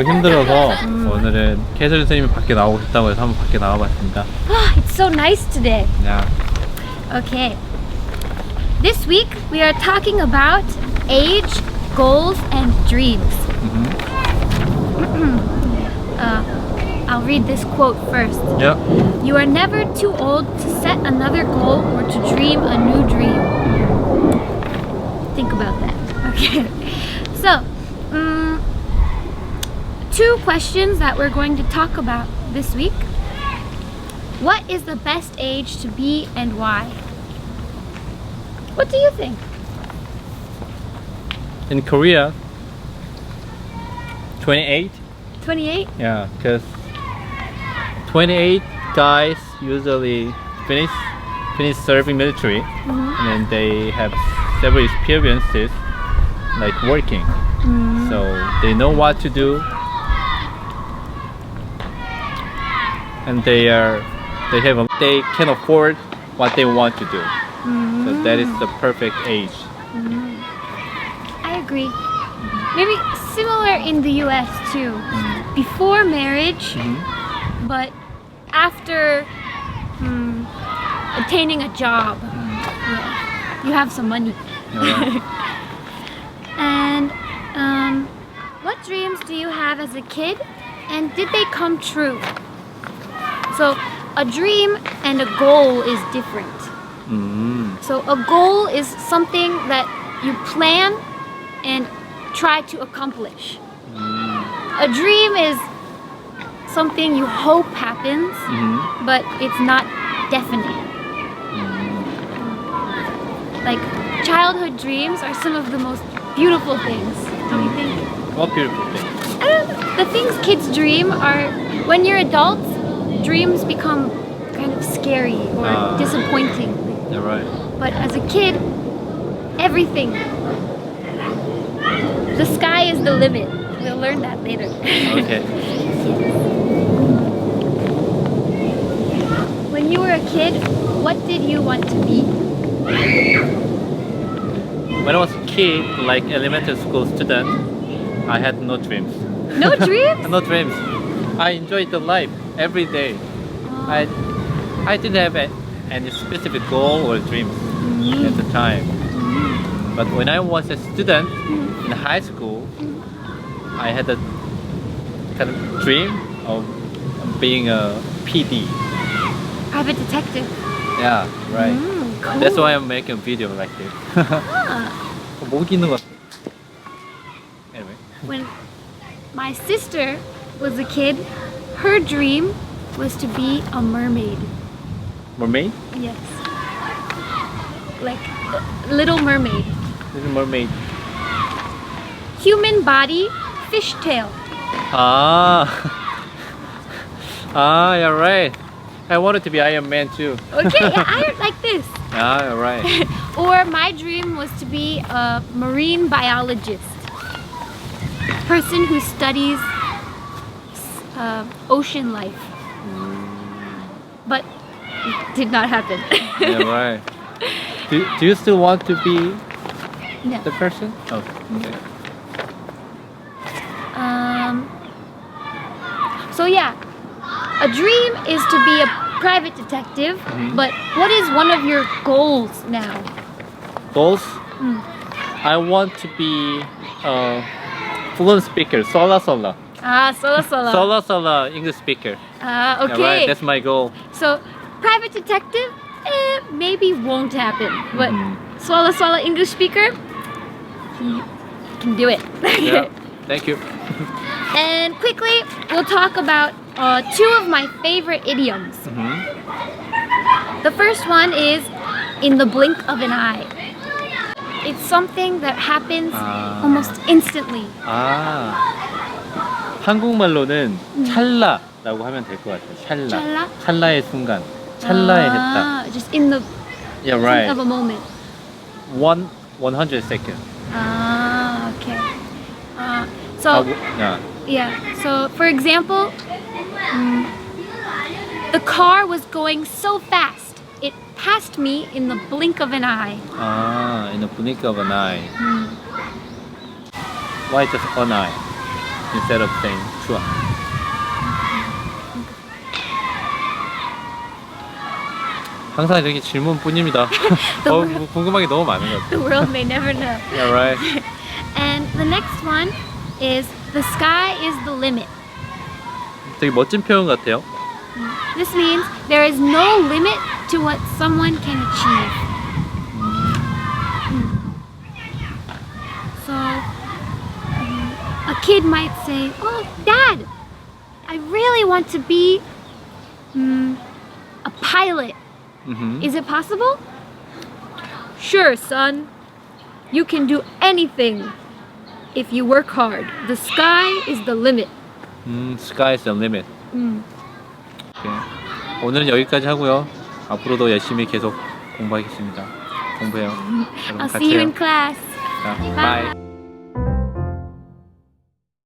너무 힘들어서 오늘은 캐슬 선생님이 밖에 나오고 싶다고 해서 한번 밖에 나와봤습니다. Ah, it's so nice today. 야, Okay. This week we are talking about age, goals, and dreams. Uh, I'll read this quote first. 야, You are never too old to set another goal or to dream a new dream. Two questions that we're going to talk about this week. What is the best age to be and why? What do you think? in Korea, 28. 28? Yeah, because 28 guys usually finish finish serving military, mm-hmm. and then they have several experiences like working, mm-hmm. so they know what to do, and they are they have a, they can afford what they want to do. So mm-hmm. that is the perfect age. Mm-hmm. I agree. Mm-hmm. Maybe similar in the US too. Before marriage, but after hmm, attaining a job, yeah, you have some money. And um, what dreams do you have as a kid, and did they come true? So, a dream and a goal is different. 음, So, a goal is something that you plan and try to accomplish. Mm. A dream is something you hope happens, 음, but it's not definite. Mm-hmm. Like childhood dreams are some of the most beautiful things, don't you mm-hmm. think? what beautiful thing. I don't know, the things kids dream are when you're adults, dreams become kind of scary or Ah. disappointing. You're right. But as a kid, everything. The sky is the limit. We'll learn that later. Okay. when you were a kid, what did you want to be? When I was a kid, like elementary school student, I had no dreams. No dreams? no dreams. I enjoyed the life every day. I I didn't have a, any specific goal or dreams at the time. But when I was a student in high school, I had a kind of dream of being a PD. Private detective. Yeah, right. Mm, cool. That's why I'm making a video like this. Ah. 목 있는 것 같아. Anyway. When my sister was a kid, her dream was to be a mermaid. Mermaid? Yes. Like Little Mermaid. Little mermaid. Human body, fishtail. Ah. ah, you're right. I wanted to be Iron Man too. Okay, yeah, I like this. Ah, you're right. Or my dream was to be a marine biologist. Person who studies uh, ocean life. But it did not happen. yeah, right. Do, do you still want to be no. the person? Oh, okay. Um, so yeah, a dream is to be a private detective. Mhm. But what is one of your goals now? Goals? Mm. I want to be a fluent speaker. Sola sola. Ah, solo solo. Sola sola English speaker. Ah, okay. That's my goal. So, private detective, eh, maybe won't happen. But Mhm. Swalla Swalla English speaker, he can do it. Yeah. Thank you. and quickly, we'll talk about uh, two of my favorite idioms. Mhm. The first one is in the blink of an eye. It's something that happens Ah. almost instantly. 아 한국말로는 찰나라고 하면 될 것 같아요. 찰나. 찰나? 찰나의 순간. 찰나에 했다. Ah, just in the Yeah, blink right. of a moment. One 100 second. Ah, okay. Uh, so. 아, 뭐- yeah. Yeah. So, for example, mm, the car was going so fast, it passed me in the blink of an eye. 아, in the blink of an eye. Mm. Why just an eye? instead of saying 좋아. 항상 이렇게 질문뿐입니다. 어, 뭐 궁금한 게 너무 많은 것 같아요. The world may never know. Yeah, right. And the next one is the sky is the limit. 되게 멋진 표현 같아요. This means there is no limit to what someone can achieve. kid might say, Oh, Dad, I really want to be mm, a pilot. 음흠. Is it possible? Sure, son. You can do anything if you work hard. The sky is the limit. 음, sky is the limit. Mm. 오케이. 오늘은 여기까지 하고요. 앞으로도 열심히 계속 공부하겠습니다. 공부해요. 여러분 I'll 같이 see you 해요. in class. 자, Bye. bye.